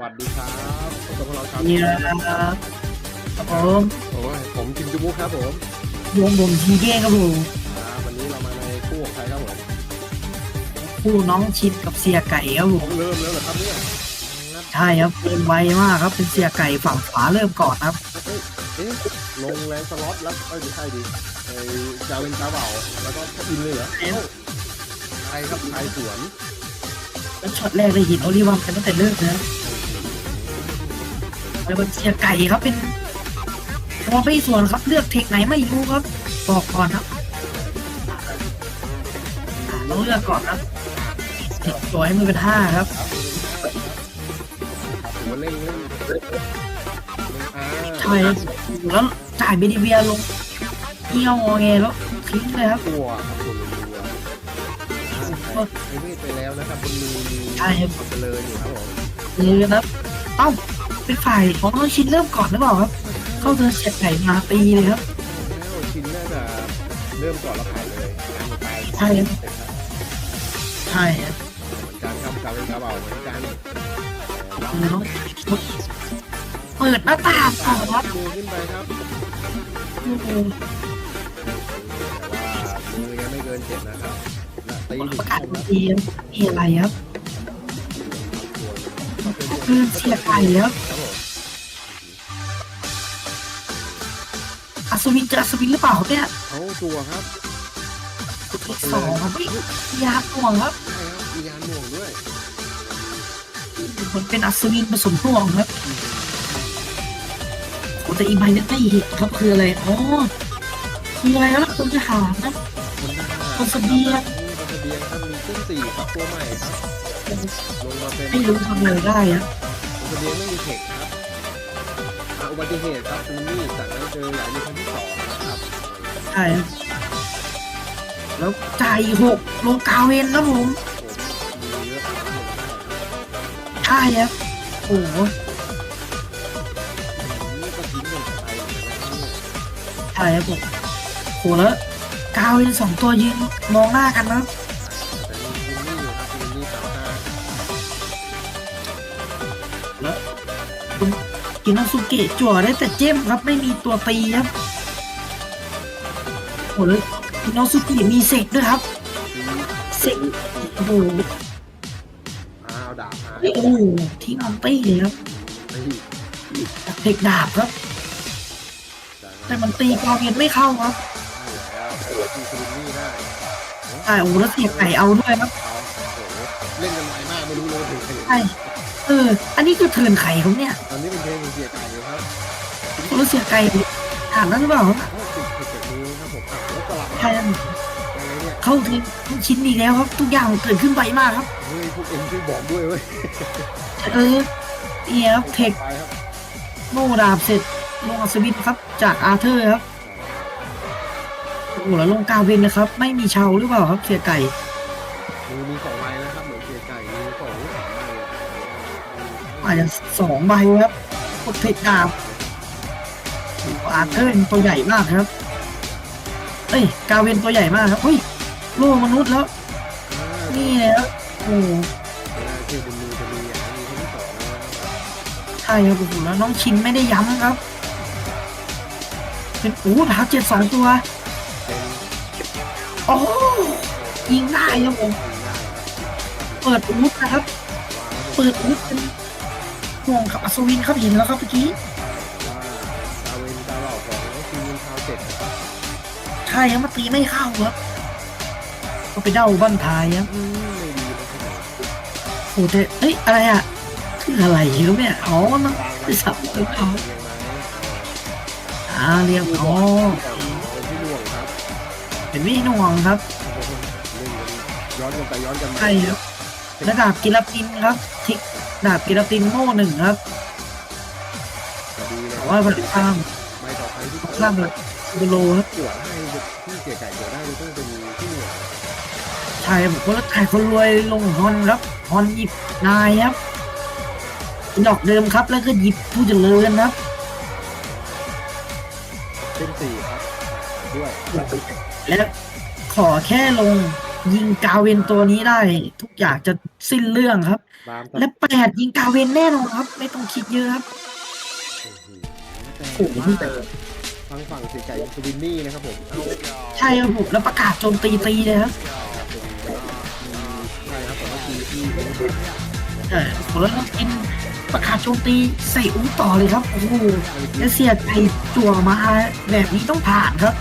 วัสดีครับพบกับพวกเราชาวเนี่ยครับครับผมโอ้ยผมจิมจุบุกครับผมวงผมทีเก้ครับผมอ่าวันนี้เรามาในคู่ของใครครับผมคู่น้องชิดกับเสียไก่ครับผผมมเริ่มแล้วเหรอครับเนี่ยงัดใช่ครับเดินไวมากครับเป็นเสียไก่ฝั่งขวาเริ่มก่อนครับ เอ้ยเอ๊ะลงแรงสล็อตแล้วเอ้ยไม่ใช่ดิไอ้จาเวนจาเบาแล้วก็อินเลยเหรอเอ้าใครครับใครสวนแล้วช็อตแรกเลยหินโอลิวันกันตั้งแต่เริ่มนะแล้ว เป็นเสียไก่ครับเป็นมองไปส่วนครับเลือกเทคไหนไม่รู้ครับ บอกก่อนครับอ่าต้องเลือกก่อนครับเทคตัวให้มือเป็นห้าครับถอว่าเล่นเล่นใช่แล้วจ่ายเบดิเวียลงเที่ยวงอแงแล้วทิ้งเลยครับตัวไปแล้วนะครับบนมือใช่ครับเจริญอยู่ครับผมเลยนะครับเอ้า เป็นฝ่ายของน้องชินเริ่มก่อนหรือเปล่าครับ เข้าเธอเสียบไก่มาตีเลยครับแล้วชินน่าจะเริ่มก่อนแล้วผ่านเลยงานไปใช่ครับใช่ครับเหมือนกันครับกาเป็นกาเบาเหมือนกันเลยน้องเปิดหน้าต่างก่อนครับมือขึ้นไปครับโอ้โหแต่ว่ามือยังไม่เกินเจ็ดนะครับและตีถึงประกาศครบตีมีอะไรครับเพื่อนเสียบไก่ครับ วินเจออัศวินหรือเปล่าครับเนี่ยเขาตัวครับอีกสองครับเฮ้ยยากห่วงครับใช่ครับมียานหน่วงด้วยมันเป็นอัศวินผสมห่วงครับโอ้แต่อีใบนั้นไม่เห็นครับคืออะไรอ๋อคืออะไรครับคุณทหารนะ คนหน้าคนเสบียง คนเสบียงครับมีเครื่องสี่ครับตัวใหม่ครับลงมาเป็นไม่รู้ทำอะไรได้อะคนเสบียงไม่มีเทคครับ อะอุบัติเหตุครับคุณนี่จากนั้นเจออย่างนี้ครั้งที่สองนะครับใช่ครับแล้วจ่ายหกลงกาเวนนะผมผมมีเยอะครับลงได้ครับใช่ครับโอ้โหนี่ก็ทิ้งกันไปเหมือนกันนะเนี่ยใช่ครับผมโหแล้วกาเวนสองตัวยืนมองหน้ากันนะแต่มีวินนี่อยู่ครับวินนี่สาวห้า กินนสุเกะจั่วได้แต่เจมครับไม่มีตัวตีครับโหแล้วกินนสุเกะมีเสกด้วยครับตีเสกโอ้โหอ้าวดาบหายโอ้โหทิ้งอันตี้เลยครับตีเทคดาบครับจากแต่มันตีกาเวนไม่เข้าครับได้แล้วตีคุณนี่ได้ใช่โอ้โหแล้วเสียไก่เอาด้วยครับเอาโอ้โหเล่นกันไวมากไม่รู้เลยถึงใครใช่ เออ อันนี้คือเทิร์นไข่เขาเนี่ยตอนนี้เป็นเพลงเสียไก่อยู่ครับแล้วเสียไก่อ่านนั้นหรือเปล่าครับโอ้ติดเผ็ดจากมือครับผมอะแล้วกลับมาใช่ครับอะไรเนี่ยเข้าเทิร์นทุกชิ้นอีกแล้วครับ ทุกอย่างเกิดขึ้นไวมากครับเฮ้ยพวกเอ็งช่วยบอกด้วยเว้ยเออเนี่ยครับเทคไปครับโม่ดาบเสร็จลงอัศวินครับ จากอาร์เธอร์ครับโอ้โหแล้วลงกาเวนนะครับ ไม่มีเชาหรือเปล่าครับเสียไก่มือมีสอง อาจจะสองใบครับกดเทคดาบอาร์เธอร์ตัวใหญ่มากครับเอ้ยกาเวนตัวใหญ่มากครับเฮ้ยโล่มนุษย์แล้ว นี่เลยครับโอ้วลาเจอบนมือจะมีอย่างนี้ที่สองนะครับใช่ครับโอ้โหแล้วน้องชินไม่ได้ย้ำครับ เป็นโอ้ดาบเจ็ดสองตัวโอ้ยิงได้ครับผมเปิดอาวุธนะครับ เปิดอาวุธเป็น ห่วงกับอัศวินครับเห็นแล้วครับเมื่อกี้ว่าดาเวนดาวเหล่าของน้องซีนคาวเจ็ดนะครับใช่ครับมาตีไม่เข้าครับก็ไปเด้าบ้านท้ายครับอืมไม่ดีนะครับโอ้แต่เอ้ยอะไรอะคืออะไรครับเนี่ยอ๋อมันไปสับเลยเขาเรียงไหมอ่าเรียกอ๋อเป็นที่หน่วงครับเป็นวิหน่วงครับเล่นกันย้อนกันไปย้อนกันมาใช่ครับและดาบกิรตินครับทิก ดาบกิรตินโม่หนึ่งครับจะดีเลยแต่ว่าบัตรข้ามใบต่อไปที่ข้ามแบบดูโลครับตรวจให้ที่เสียไก่ตรวจได้ต้องเป็นที่หน่วงใช่ผมก็รถขายคนรวยลงฮอนครับฮอนหยิบนายครับดอกเดิมครับแล้วก็หยิบผู้เจริญครับเป็นสี่ครับด้วย และขอแค่ลง ยิงกาเวนตัวนี้ได้ ทุกอย่างจะสิ้นเรื่องครับตามและแปดยิงกาเวนแน่นอนครับ ไม่ต้องคิดเยอะครับ โอ้โหแต่ ทางฝั่งเสียไก่สวินนี่นะครับผมเอาใช่ครับผมแล้วประกาศโจมตีตีเลยครับใช่ครับแต่ว่าทีที่เออผมแล้วกินประกาศโจมตีใส่อุ้ต่อเลยครับโอ้โหแล้วเสียใจจั่วมาแบบนี้ต้องผ่านครับ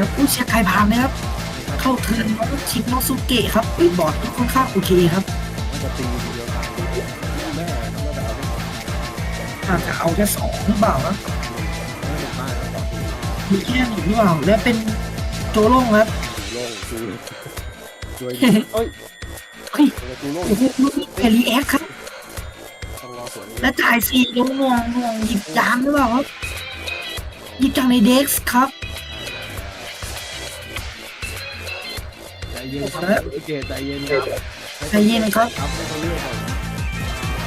ครับอุ้ยเสียไก่ผ่านเลยครับ เข้าเทิร์นน้องชิปโนสุเกะครับอุ้ยบอร์ดค่อนข้างโอเคครับจะตีเดียวตายแม่น่าจะเอาจจะเอาแค่สองหรือเปล่านะตายแล้วต่อมีแค่หนึ่งหรือเปล่า และเป็นโจโล่งครับโล่งช่วยเอ้ยเฮ้ยโล่งโอ้โหเอลีแอคครับต้วนและจ่ายสี่ลงนวงนวงหยิบยางหรือเปล่าครับหยิบจากในเด็กส์ครับ เย็นครับเกตใจเย็นครับใจเย็นครับ ครับไม่ต้องเลือกก่อน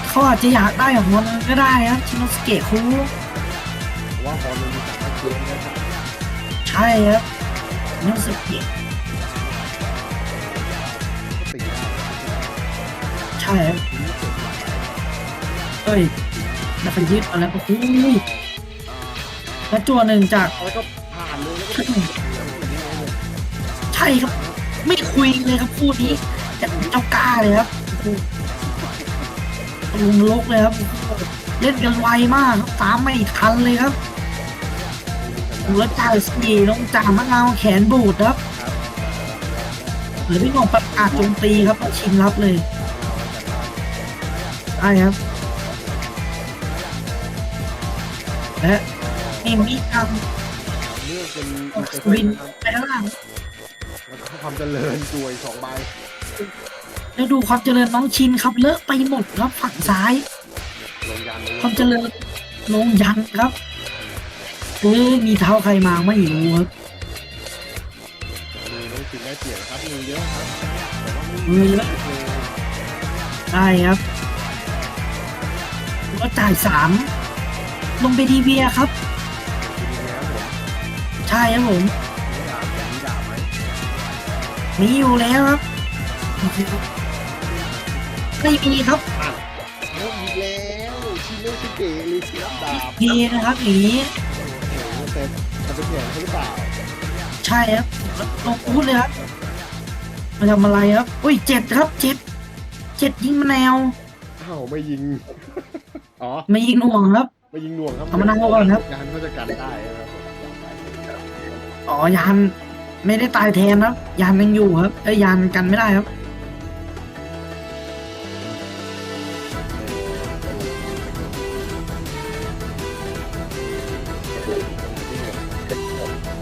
เขาอาจจะอยากได้ของมันก็ได้ครับชิโนสเกะคุว่าพอมันมีสามารถเชื่อมนะครับใช่ครับชิโนสเกะก็ตีได้ใช่ครับเอ้ยแล้วไปยึดเอาแล้วโอ้โหและจัวหนึ่งจากแล้วก็ผ่านเลยแล้วก็ใช่ครับ ไม่คุยเลยครับพูดนี้จากเจ้ากล้าเลยครับลงลกเลยครับเล่นกันไวมากครับตามไม่ทันเลยครับแล้วจ่าสี่ลงจ่ามะนาวแขนบูดครับหรือพี่หนองประกาศโจมตีครับชินรับเลยได้ครับและเอมี่ทำวินไปข้างหลังแล้ว ความเจริญตัวยสองใบแล้วดูความเจริญน้องชินครับเลอะไปหมดครับฝั่งซ้าย ลงยันความเจริญลงยันครับเออมีเท้าใครมาไม่รู้ครับมือน้องชินได้เปลี่ยนครับมือเยอะครับแต่ว่ามือเยอะได้ครับแล้วจ่ายสามลงไปดีเวียครับ ใช่ครับผม มีอยู่แล้วครับไม่มีครับแล้วอีกแล้วชิโนสุเกะหรือชิรับดาบพีนะครับอย่างนี้โอ้โหแต่จะเป็นเปลี่ยนเขาหรือเปล่าใช่ครับลงพูดเลยครับมาทำอะไรครับอุ้ยเจ็ดครับเจ็ดเจ็ดยิงมะนาวอ้าวไม่ยิงอ๋อไม่ยิงหน่วงครับไม่ยิงหน่วงครับเอามานั่งก่อนครับงานเขาจะกันได้ครับอ๋อยาน ไม่ได้ตายแทนครับ ยานยังอยู่ครับเอ้ยยานกันไม่ได้ครับ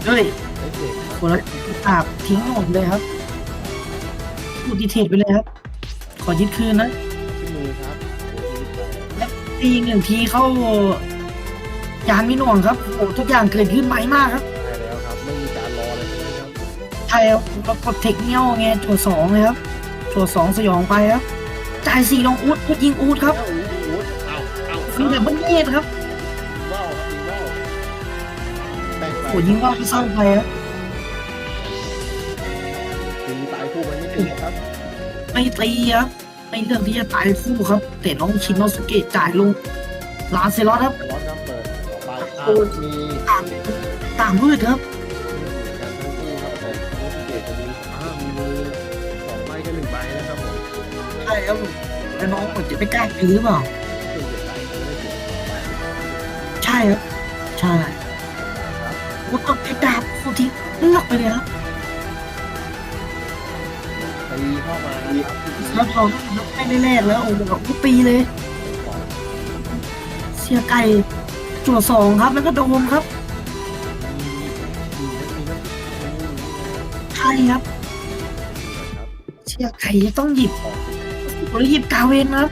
เฮ้ยไม่เจ็บคนละตาบทิ้งหมดเลยครับพูดดีเทตไปเลยครับ ขอยึดคืนนะขึ้นมือครับโอ้โหชีวิตไปทีหนึ่งทีเข้ายานไม่หน่วงครับโอ้ทุกอย่างเกิดขึ้นไวมากครับใช่แล้วครับ ใช่ครับแล้วกดเทคเงี้ยวไงจั่วสองเลยครับจั่วสองสยองไปครับจ่ายสี่ลงอูดอูดยิงอูดครับเอ้าอู้หูเอาเอาคือแบบมันเงียบครับว่าวครับยิงว่าวแบ่งไปโอ้ยิงว่าที่เศร้าไปครับตีตายคู่มันไม่ติดครับไม่ตีครับไม่เลือกที่จะตายคู่ครับ แต่น้องชินโนสเกะจ่ายลงลาเซลอสครับแต่ร้อนครับเปิดต่อไปโอ้อะยมีต่างต่างพืชครับ ใช่ครับแล้วน้องเหมือนจะไม่กล้าตีหรือเปล่าซึ่งเกตใส่ไม่ได้ถึงสองใบใช่ครับ ใช่ครับแล้วก็ไอ้ดาบคู่ที่เลือกไปเลยครับตีเข้ามานะครับแล้วพอให้แรกๆแล้วโอ้โหก็ตีเลย เสียไก่จั่วสองครับ แล้วก็โดมครับ ใช่ครับ เสียไก่จะต้องหยิบหรื อหยิบกาเวนครับ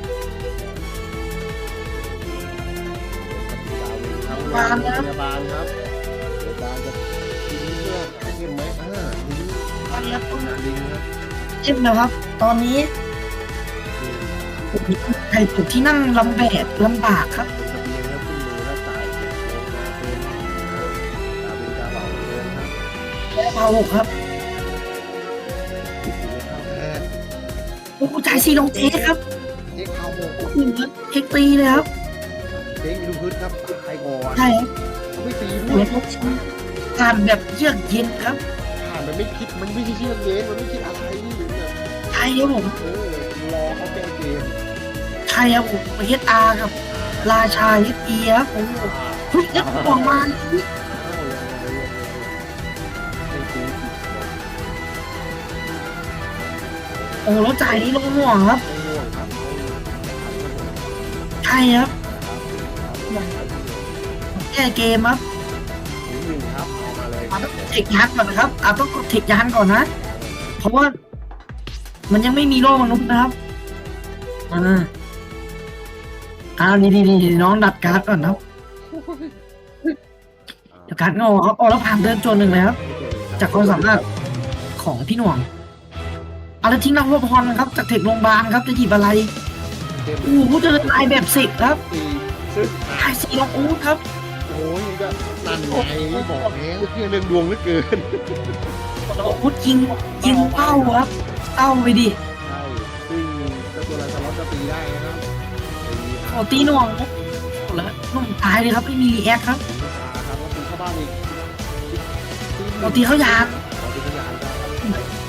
บาลครับบาลครับบาลจะทิ้งเพื่อเข้มไหมอ่าทิ้งตอนนี้ครับงานลิงครับเจ็บนะครับ ตอนนี้ไก่จุดที่นั่งลำแบกลำบากครับเป็นเสบียงแล้วขึ้นมือแล้วจ่ายลงมาเป็นตาเป็นกาเบาเดินครับ โอ้โหจ่ายสี่ลงเทคครับเจ๊เข้าโมงโอ้โหเทคตีเลยครับเจ๊ลูกพื้นครับตายก่อนใช่ครับเขาไม่ตีด้โอ้วยโหผ่านแบบเยือกเย็นครับผ่านมันไม่คิดมันไม่ใช่เชื่อเย็นมันไม่คิดอะไรนี่แบบใช่ครับผมเออรอเขาแก้เกมใช่ครับผมเฮดอาร์กับ ราชาเฮดอีครับโอ้โหเฮ้ยแล้วออกมา อ้โหแล้วจ่ายนี้ลงห่วงครับไม่วงครับ ใช่ครับแก้เกมครับเอามาเลยอะต้องกดเทคยานก่อนนะครับอะต้องกดเทคยานก่อนนะ เพราะว่า มันยังไม่มีโลกมนุษย์นะครับอ่าอ่านี่นี่นี่น้องดัดการ์ดก่อนครับการ์ดงอครับอ๋อแล้วผ่านเดินจนหนึ่งเลยครับจากความสามารถของพี่หน่วง อาแล้วทิ้งนักรบพรนะครับจากเทคโรงพยาบาลครับจะหยิบอะไรเกมโอ้โหเจอลายแบบสิบครับตีซึ่งลายสีลองอูดครับโอ้ยก็นั่นไงบอกแล้วเรื่องเรื่องดวงเหลือเกินลองอูดยิงยิงเป้าครับเป้าไปดิใช่ซึ่งเจ้าตัวลายสล็อตก็ตีได้นะครับตีโอ้ตีหน่วงครับโอ้แล้วนุ่มตายเลยครับไม่มีรีแอคครับครับแล้วตีเข้าบ้านอีกโอ้ตีเขายางเอาตีเข้ายานครับ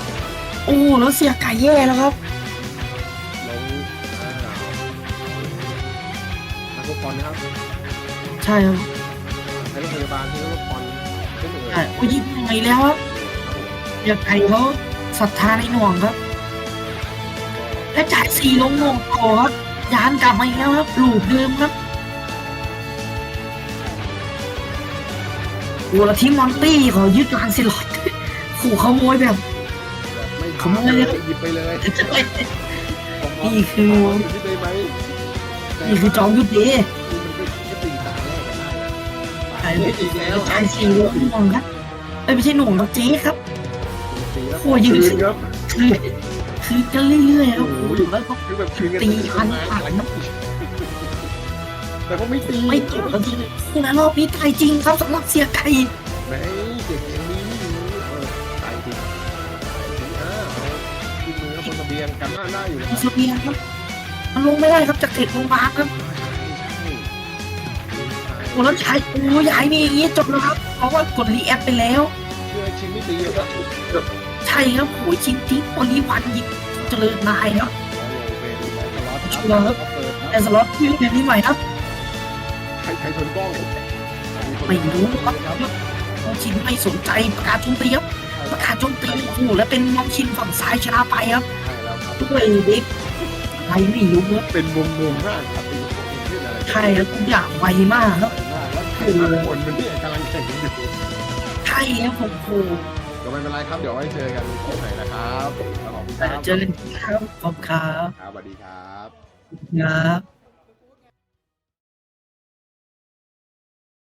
โอ้แล้วเสียไก่แย่แล้วครับลงอ่านักฟุตบอลนะครับใช่ครับใช้รถพยาบาลที่รถบอลขึ้นเลยใช่โอ้ยิงใหม่แล้วครับเสียไก่เขาศรัทธาในหน่วงครับ และจ่ายสีลงหน่วงต่อครับยานกลับมาอีกแล้วครับลูปเดิมครับโอ้แล้วทีมมอนตี้ขอยึดลานซิลอดขู่ขโมยแบบไม่ ขโมยเลยหยิบไปเลยนี่คือหยิบได้ไหมแต่นี่คือจอมยุทธเดมันก็แค่ตีตาแรกกันได้นะใช่ไม่อีกแล้วครัชาบยสีหน่วงครับเอ้ยไม่ใช่หน่วงครับเจ๊ครับตีแล้วโอ้ยยืนคืนครับคือคือกันเรื่อยๆครับโอ้โหแล้วก็คือแบบคืนกันตีพันผ่านครับแต่ก็ไม่ตีไม่จบแล้วจริงคือนะรอบนี้ตายจริงครับสำหรับเสียไก่แหม่เด็กยังมี ยงกันหน้าได้อยู่นะมีเสบียงครับ มันลงไม่ได้ครับจากเทคโรงพยาบาลครับใช่โอ้แล้วชายโอ้ยายมีอย่างนี้จบแล้วครับ เพราะว่ากดรีแอคไปแล้วเชื่อชิงไม่ตีอะครับใช่ครับโอ้ยชิงทิ้งโอลิวันยิงเจริญนายครับแล้วลงเป็นสล็อตชัวร์ครับเปิดคแต่รับสล็อตที่เป็นนี้ใหม่ครับ ใครใครชนกล้องไม่รู้ครับน้องชินไม่สนใจประกาศโจมตีครับประกาศโจมตีโอ้โหแล้วเป็นน้องชินฝั่งซ้ายชนะไปครับใช่แล้วครับ ด้วยเด็กอะไรไม่รู้ครับเป็นมุมมุมๆมากครับตีพวกนี้ขึ้นอะไรใช่ครับทุกอย่างไวมากครับ แล้วแข่งกันคนมันเนี่ยกำลังแข่งกันอยู่ใช่ครับผมโอ้โหก็ไม่เป็นไรครับเดี๋ยวไว้เจอกันที่ไหนนะครับขอบคุณครับเจอกันครับขอบคุณครับครับสวัสดีครับ ครับ